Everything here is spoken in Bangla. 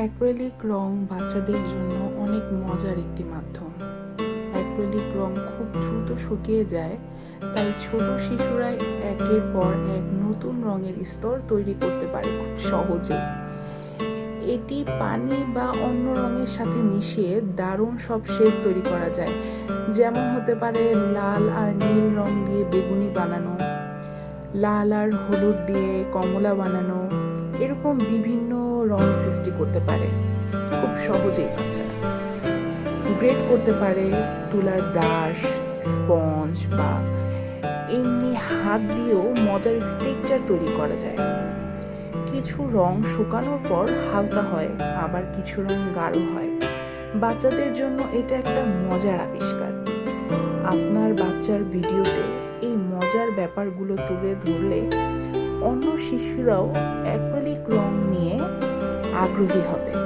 অ্যাক্রেলিক রং বাচ্চাদের জন্য অনেক মজার একটি মাধ্যম। অ্যাক্রেলিক রং খুব দ্রুত শুকিয়ে যায়, তাই ছোট শিশুরা একের পর এক নতুন রঙের স্তর তৈরি করতে পারে খুব সহজে। এটি পানি বা অন্য রঙের সাথে মিশিয়ে দারুণ সব শেড তৈরি করা যায়। যেমন হতে পারে লাল আর নীল রং দিয়ে বেগুনি বানানো, লাল আর হলুদ দিয়ে কমলা বানানো এরকম বিভিন্ন রং সৃষ্টি করতে পারে। খুব সহজেই বাচ্চারা। গ্রেড করতে পারে তুলার ব্রাশ স্পঞ্জ বা এমনি হাত দিয়েও মজার স্ট্রেকচার তৈরি করা যায়। কিছু রং শুকানোর পর হালকা হয়, আবার কিছু রং গাঢ় হয়। বাচ্চাদের জন্য এটা একটা মজার আবিষ্কার। আপনার বাচ্চার ভিডিওতে এই মজার ব্যাপারগুলো তুলে ধরলে অন্য শিশুরাও অ্যাক্রিলিক রং নিয়ে আগ্রহী হবে।